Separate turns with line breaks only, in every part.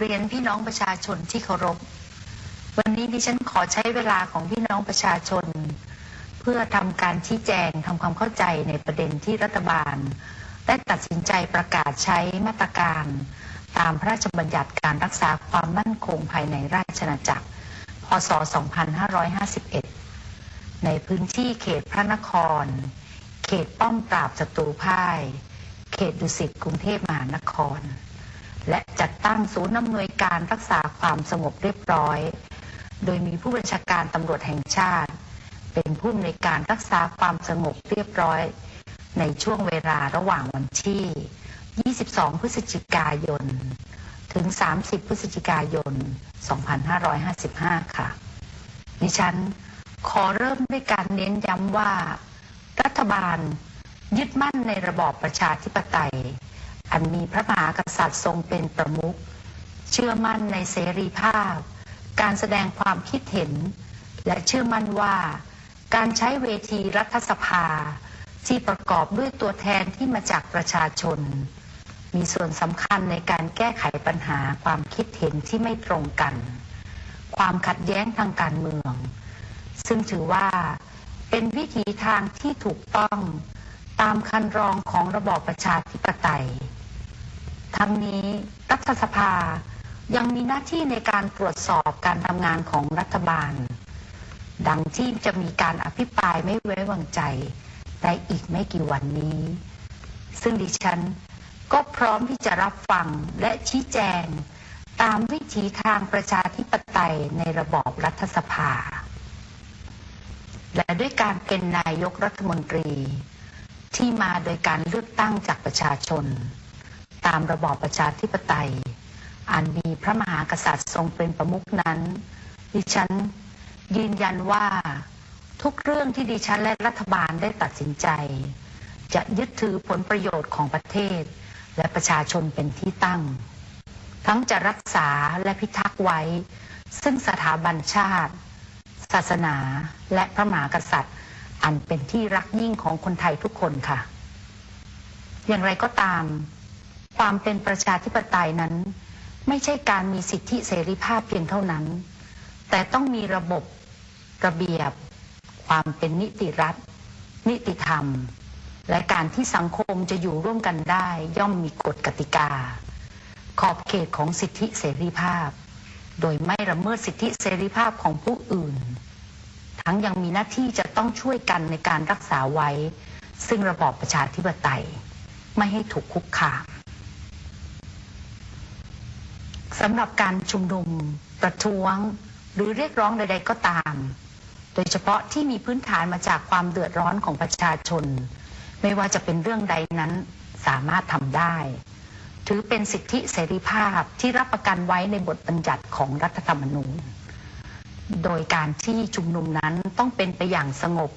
เรียนพี่น้องประชาชนที่เคารพ วันนี้ดิฉันขอใช้เวลาของพี่น้องประชาชน เพื่อทำการชี้แจงทำความเข้าใจในประเด็นที่รัฐบาล ได้ตัดสินใจประกาศใช้มาตรการตามพระราชบัญญัติการรักษาความมั่นคงภายในราชอาณาจักร พศ 2551 ในพื้นที่เขตพระนคร เขตป้อมปราบศัตรูพ่าย เขตดุสิตกรุงเทพมหานคร และจัดตั้งศูนย์อำนวยการรักษาความสงบเรียบร้อย โดยมีผู้บัญชาการตำรวจแห่งชาติ เป็นผู้อำนวยการรักษาความสงบเรียบร้อย ในช่วงเวลาระหว่างวันที่ 22 พฤศจิกายน ถึง 30 พฤศจิกายน 2555 ค่ะ ดิฉันขอเริ่มด้วยการเน้นย้ำว่า รัฐบาลยึดมั่นในระบอบประชาธิปไตย อันมีพระมหากษัตริย์ทรงเป็นประมุข เชื่อมั่นในเสรีภาพ การแสดงความคิดเห็น และเชื่อมั่นว่า การใช้เวทีรัฐสภา ที่ประกอบด้วยตัวแทนที่มาจากประชาชน มีส่วนสำคัญในการแก้ไขปัญหาความคิดเห็นที่ไม่ตรงกัน ความขัดแย้งทางการเมือง ซึ่งถือว่าเป็นวิถีทางที่ถูกต้องตามคันรองของระบอบประชาธิปไตย ทั้งนี้รัฐสภายังมีหน้าที่ในการตรวจสอบการทำงานของรัฐบาล ดังที่จะมีการอภิปรายไม่ไว้วางใจในอีกไม่กี่วันนี้ ซึ่งดิฉันก็พร้อมที่จะรับฟังและชี้แจง ตามวิถีทางประชาธิปไตยในระบอบรัฐสภา และด้วยการเป็นนายกรัฐมนตรี ที่มาโดยการเลือกตั้งจากประชาชน ตามระบอบประชาธิปไตย อันมีพระมหากษัตริย์ทรงเป็นประมุขนั้น ดิฉันยืนยันว่าทุกเรื่องที่ดิฉันและรัฐบาลได้ตัดสินใจ จะยึดถือผลประโยชน์ของประเทศ และประชาชนเป็นที่ตั้ง ทั้งจะรักษาและพิทักษ์ไว้ ซึ่งสถาบันชาติ ศาสนาและพระมหากษัตริย์ อันเป็นที่รักยิ่งของคนไทยทุกคนค่ะ อย่างไรก็ตาม ความเป็นประชาธิปไตยนั้น ไม่ใช่การมีสิทธิเสรีภาพเพียงเท่านั้น แต่ต้องมีระบบระเบียบ ความเป็นนิติรัฐ นิติธรรม และการที่สังคมจะอยู่ร่วมกันได้ ย่อมมีกฎกติกา ขอบเขตของสิทธิเสรีภาพ โดยไม่ละเมิดสิทธิเสรีภาพของผู้อื่น ทั้งยังมีหน้าที่จะต้องช่วยกันในการรักษาไว้ ซึ่งระบอบประชาธิปไตย ไม่ให้ถูกคุกคาม สำหรับการชุมนุมประท้วง หรือเรียกร้องใด ๆ ก็ตาม โดยเฉพาะที่มีพื้นฐานมาจากความเดือดร้อนของประชาชน ไม่ว่าจะเป็นเรื่องใดนั้นสามารถทำได้ ถือเป็นสิทธิเสรีภาพที่รับประกันไว้ในบทบัญญัติของรัฐธรรมนูญ โดยการที่ชุมนุมนั้นต้องเป็นไปอย่างสงบ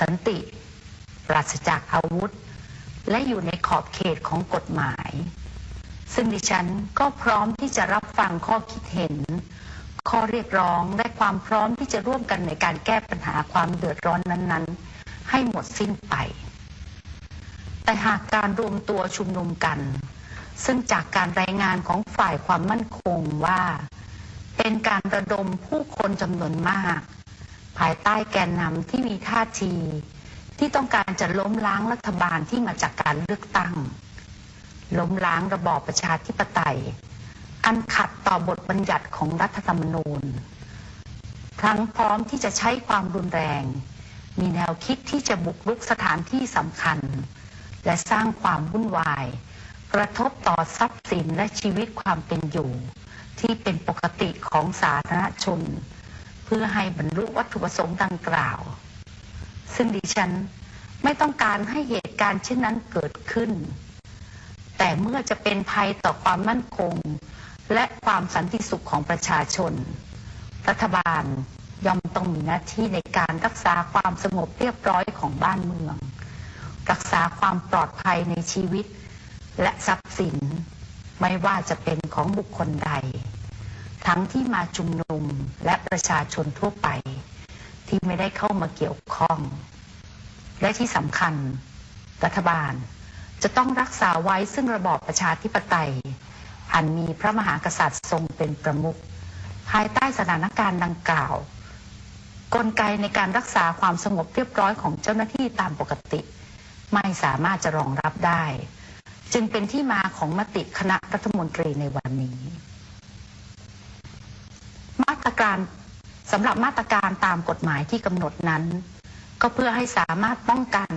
สันติ ปราศจากอาวุธ และอยู่ในขอบเขตของกฎหมาย ซึ่งดิฉันก็พร้อมที่จะรับฟังข้อคิดเห็น ข้อเรียกร้องและความพร้อมที่จะร่วมกันในการแก้ปัญหาความเดือดร้อนนั้นๆ ให้หมดสิ้นไป แต่หากการรวมตัวชุมนุมกัน ซึ่งจากการรายงานของฝ่ายความมั่นคงว่า เป็นการระดมผู้คนจำนวนมาก ภายใต้แกนนำที่มีท่าที ที่ต้องการจะล้มล้างรัฐบาลที่มาจากการเลือกตั้ง ล้มล้างระบอบประชาธิปไตย อันขัดต่อบทบัญญัติของรัฐธรรมนูญ ทั้งพร้อมที่จะใช้ความรุนแรง มีแนวคิดที่จะบุกรุกสถานที่สำคัญ และสร้างความวุ่นวาย กระทบต่อทรัพย์สินและชีวิตความเป็นอยู่ ที่เป็นปกติของสาธารณชน เพื่อให้บรรลุวัตถุประสงค์ดังกล่าว ซึ่งดิฉันไม่ต้องการให้เหตุการณ์เช่นนั้นเกิดขึ้น แต่เมื่อจะเป็นภัยต่อความมั่นคง และความสันติสุขของประชาชน รัฐบาลย่อมต้องมีหน้าที่ในการรักษาความสงบเรียบร้อยของบ้านเมือง รักษาความปลอดภัยในชีวิต และทรัพย์สิน ไม่ว่าจะเป็นของบุคคลใด ทั้งที่มาชุมนุมและประชาชนทั่วไป ที่ไม่ได้เข้ามาเกี่ยวข้อง และที่สำคัญ รัฐบาล จะต้องรักษาไว้ซึ่งระบอบประชาธิปไตยอันมีพระมหากษัตริย์ทรงเป็นประมุขภายใต้สถานการณ์ดังกล่าว กลไกในการรักษาความสงบเรียบร้อยของเจ้าหน้าที่ตามปกติ ไม่สามารถจะรองรับได้ จึงเป็นที่มาของมติคณะรัฐมนตรีในวันนี้ มาตรการสำหรับมาตรการตามกฎหมายที่กำหนดนั้น ก็เพื่อให้สามารถป้องกัน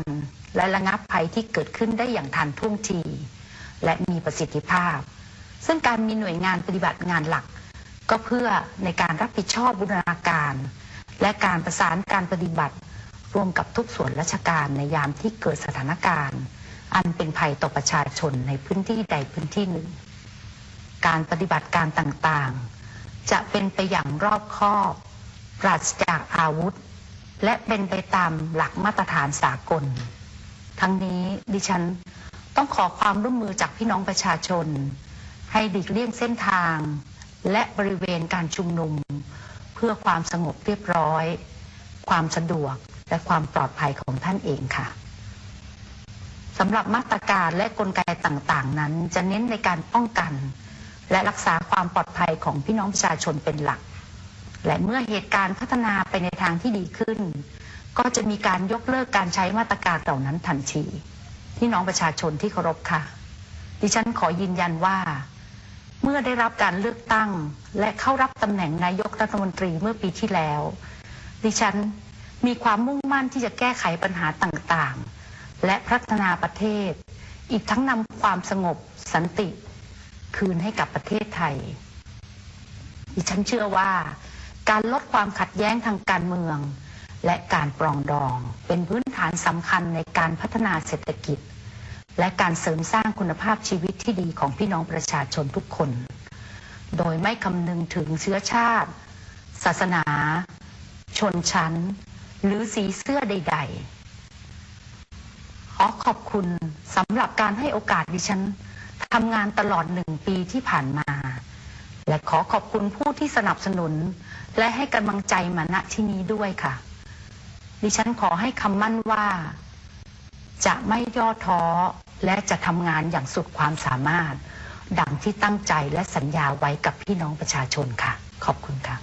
และระงับภัยที่เกิดขึ้นได้อย่างทันท่วงที และมีประสิทธิภาพ ซึ่งการมีหน่วยงานปฏิบัติงานหลัก ก็เพื่อในการรับผิดชอบบูรณาการ และการประสานการปฏิบัติร่วมกับทุกส่วนราชการในยามที่เกิดสถานการณ์ อันเป็นภัยต่อประชาชนในพื้นที่ใดพื้นที่หนึ่ง การปฏิบัติการต่างๆ จะเป็นไปอย่างรอบคอบปราศจากอาวุธ และเป็นไปตามหลักมาตรฐานสากล ทั้งนี้ดิฉันต้องขอความร่วมมือจากพี่น้องประชาชน ให้ดีกเลี่ยงเส้นทาง และบริเวณการชุมนุม เพื่อความสงบเรียบร้อย ความสะดวกและความปลอดภัยของท่านเองค่ะสำหรับมาตรการและกลไกต่างๆ นั้น จะเน้นในการป้องกัน และรักษาความปลอดภัยของพี่น้องประชาชนเป็นหลัก และเมื่อเหตุการณ์พัฒนาไปในทางที่ดีขึ้น ก็จะมีการยกเลิกการใช้มาตรการเหล่านั้นทันทีพี่น้องประชาชนที่เคารพค่ะ ดิฉันขอยืนยันว่า เมื่อได้รับการเลือกตั้ง และเข้ารับตำแหน่งนายกรัฐมนตรีเมื่อปีที่แล้ว ดิฉันมีความมุ่งมั่นที่จะแก้ไขปัญหาต่างๆ และพัฒนาประเทศ อีกทั้งนำความสงบสันติ คืนให้กับประเทศไทย ดิฉันเชื่อว่า การลดความขัดแย้งทางการเมือง และการปรองดอง เป็นพื้นฐานสำคัญในการพัฒนาเศรษฐกิจ และการเสริมสร้างคุณภาพชีวิตที่ดีของพี่น้องประชาชนทุกคน โดยไม่คำนึงถึงเชื้อชาติ ศาสนา ชนชั้น หรือสีเสื้อใด ๆ ขอขอบคุณสำหรับการให้โอกาสดิฉันทำงานตลอดหนึ่งปีที่ผ่านมา และขอขอบคุณผู้ที่สนับสนุน และให้กำลังใจมาณที่นี้ด้วยค่ะ ดิฉันขอให้คำมั่นว่า จะไม่ย่อท้อและจะทำงานอย่างสุดความสามารถ ดังที่ตั้งใจและสัญญาไว้กับพี่น้องประชาชนค่ะ ขอบคุณค่ะ